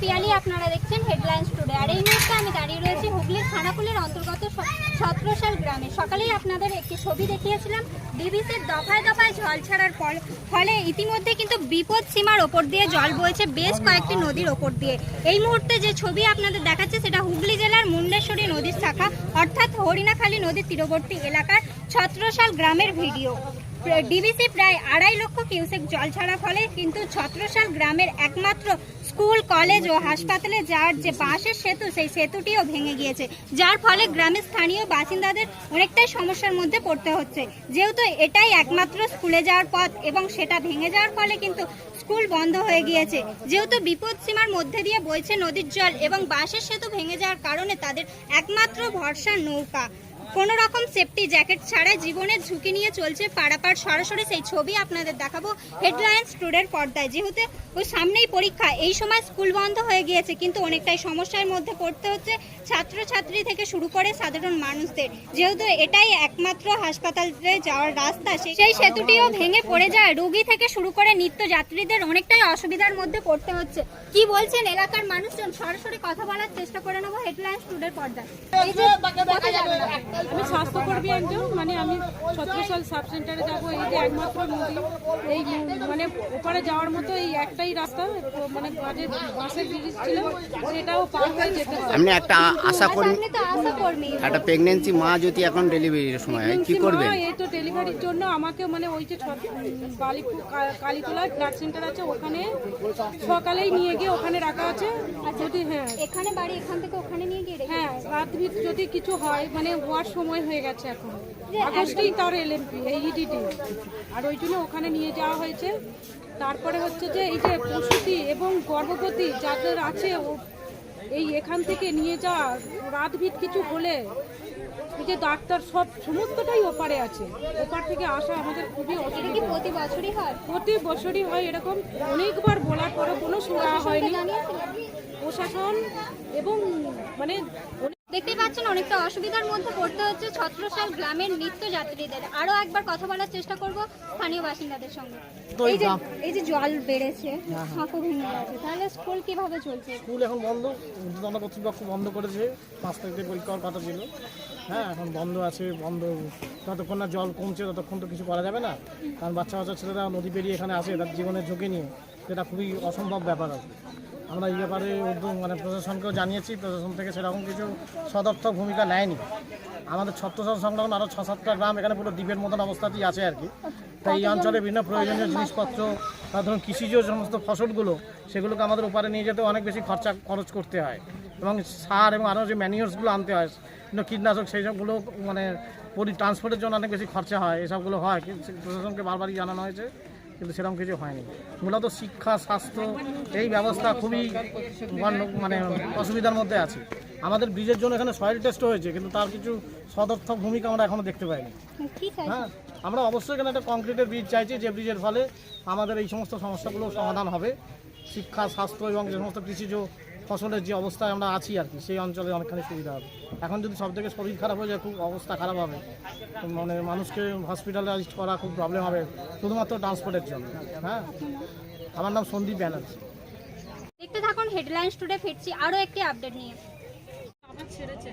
পিয়ালি আপনারা দেখছেন headlines today আর এই মুহূর্তে আমি দাঁড়িয়ে রয়েছি হুগলির খানাকুলের অন্তর্গত ছত্রসাল গ্রামে। সকালেই আপনাদের একটি ছবি দেখিয়েছিলাম। ডিবিসির দফায় দফায় জল ছাড়ার ফল- ফলে ইতিমধ্যে কিন্তু বিপদ সীমার ওপর দিয়ে জল বইছে বেশ কয়েকটি নদীর ওপর দিয়ে। এই মুহূর্তে যে ছবি আপনাদের দেখাচ্ছে সেটা হুগলি জেলার মুন্ডেশ্বরী নদীর শাখা, অর্থাৎ হরিণাখালী নদীর তীরবর্তী এলাকার ছত্রসাল গ্রামের ভিডিও। ডিবিসি প্রায় আড়াই লক্ষ কিউসেক জল ছাড়ার ফলে কিন্তু ছত্রসাল গ্রামের একমাত্র স্কুল, কলেজ ও হাসপাতালে যাওয়ার যে বাঁশের সেতু, সেই সেতুটিও ভেঙে গিয়েছে। যার ফলে গ্রামের স্থানীয় বাসিন্দাদের অনেকটাই সমস্যার মধ্যে পড়তে হচ্ছে। যেহেতু এটাই একমাত্র স্কুলে যাওয়ার পথ এবং সেটা ভেঙে যাওয়ার ফলে কিন্তু স্কুল বন্ধ হয়ে গিয়েছে। যেহেতু বিপদ সীমার মধ্যে দিয়ে বইছে নদীর জল এবং বাঁশের সেতু ভেঙে যাওয়ার কারণে তাদের একমাত্র ভরসা নৌকা। কোনো রকম সেফটি জ্যাকেট ছাড়া জীবনের ঝুঁকি নিয়ে চলছে পারাপার। সরাসরি সেই ছবি আপনাদের দেখাবো। হেডলাইন্স টুডের পর্দায়। যেহেতু ওই সামনেই পরীক্ষা, এই সময় স্কুল বন্ধ হয়ে গিয়েছে, কিন্তু অনেকটাই সমস্যার মধ্যে পড়তে হচ্ছে ছাত্রছাত্রী থেকে শুরু করে সাধারণ মানুষদের। যেহেতু এটাই একমাত্র হাসপাতালে যাওয়ার রাস্তা, সেই সেতুটিও ভেঙে পড়ে যায়। রোগী থেকে শুরু করে নিত্য যাত্রীদের অনেকটাই অসুবিধার মধ্যে পড়তে হচ্ছে। কি বলছেন এলাকার মানুষজন? সরাসরি কথা বলার চেষ্টা করে নেব হেডলাইন্স টুডের পর্দায়। আপনি? আমি স্বাস্থ্যকর্মী একজন মানে আমি ছত্রসাল সাব সেন্টারে যাব এই যে একমাত্র নদী এই মানে ওপারে যাওয়ার মতো এই একটাই রাস্তা মানে বাজে বাসের ব্রিজ ছিল সেটাও পার হয়ে যেতে হয় একটা আশা করি একটা প্রেগনেন্সি মা যদি এখন ডেলিভারির সময় হয় কি মা এই তো ডেলিভারির জন্য আমাকে মানে ওই যে বালিপুর কালীতলা ব্লাড সেন্টার আছে ওখানে সকালেই নিয়ে গিয়ে ওখানে রাখা আছে। যদি হ্যাঁ। এখানে বাড়ি এখান থেকে ওখানে নিয়ে গিয়ে হ্যাঁ রাত ভিত যদি কিছু হয় মানে হওয়ার সময় হয়ে গেছে এখন। আগস্টেই তার এলএমপি এই ইডিটি আর ওই জন্য ওখানে নিয়ে যাওয়া হয়েছে। তারপরে হচ্ছে যে এই যে প্রসূতি এবং গর্ভবতী যাদের আছে ও- এই এখান থেকে নিয়ে যাওয়া রাত ভিত কিছু হলে এই যে ডাক্তার সব সমস্তটাই ওপারে আছে। ওপার থেকে আসা আমাদের খুবই অসুবিধা। প্রতি বছরই হয়? প্রতি বছরই হয় এরকম অনেকবার বলার পরে কোনো সুরা হয়নি। প্রশাসন এবং মানে দেখতে পাচ্ছেন অনেকটা অসুবিধার মধ্যে পড়তে হচ্ছে ছত্রসাল গ্রামের নিত্য যাত্রীদের আরও একবার কথা বলার চেষ্টা করব স্থানীয় বাসিন্দাদের সঙ্গে। এই যে এই যে জল বেড়েছে হাঁকু ভেঙে গেছে তাহলে স্কুল কীভাবে চলছে? স্কুল এখন বন্ধ ঊর্ধ্বতন কর্তৃপক্ষ বন্ধ করেছে পাঁচ তারিখ পরীক্ষা হওয়ার কথা ছিল। হ্যাঁ এখন বন্ধ আছে বন্ধ যতক্ষণ না জল কমছে ততক্ষণ তো কিছু করা যাবে না। কারণ বাচ্চা বাচ্চা ছেলেরা নদী পেরিয়ে এখানে আসে তার জীবনের ঝুঁকি নিয়ে। সেটা খুবই অসম্ভব ব্যাপার কি। আমরা এই ব্যাপারে উদ্যোগ মানে প্রশাসনকেও জানিয়েছি, প্রশাসন থেকে সেরকম কিছু সদর্থক ভূমিকা নেয়নি। আমাদের ছত্রসাল সংলগ্ন আরও ছ সাতটা গ্রাম, এখানে পুরো দ্বীপের মতন অবস্থাতেই আছে আর কি। তাই এই অঞ্চলে বিভিন্ন প্রয়োজনীয় জিনিসপত্র, বা ধরুন কৃষিজ সমস্ত ফসলগুলো, সেগুলোকে আমাদের ওপারে নিয়ে যেতে অনেক বেশি খরচা, খরচ করতে হয়। এবং সার এবং আরও যে ম্যানিওর্সগুলো আনতে হয় কীটনাশক সেই সবগুলো মানে পরি ট্রান্সপোর্টের জন্য অনেক বেশি খরচা হয়, এসবগুলো হয়। প্রশাসনকে বারবারই জানানো হয়েছে। কিন্তু সেরকম কিছু হয়নি। মূলত শিক্ষা স্বাস্থ্য এই ব্যবস্থা খুবই মানে অসুবিধার মধ্যে আছে। আমাদের ব্রিজের জন্য এখানে সয়েল টেস্ট হয়েছে কিন্তু তার কিছু সদর্থ ভূমিকা আমরা এখনও দেখতে পাইনি। হ্যাঁ আমরা অবশ্যই এখানে একটা কংক্রিটের ব্রিজ চাইছি যে ব্রিজের ফলে আমাদের এই সমস্ত সমস্যাগুলো সমাধান হবে। শিক্ষা স্বাস্থ্য এবং যে সমস্ত কৃষিজ ফসলের যে অবস্থায় আমরা আছি আর কি সেই অঞ্চলে অনেকখানি সুবিধা হবে। এখন যদি সব থেকে শরীর খারাপ হয়ে যায় খুব অবস্থা খারাপ হবে। মানে মানুষকে হসপিটালাইজড করা খুব প্রবলেম হবে শুধুমাত্র ট্রান্সপোর্টের জন্য। হ্যাঁ? আমার নাম সন্দীপ ব্যানার্জি। দেখতে থাকুন হেডলাইন স্টুডে ফিরছি আরও একটি আপডেট নিয়ে। আমার ছেড়েছে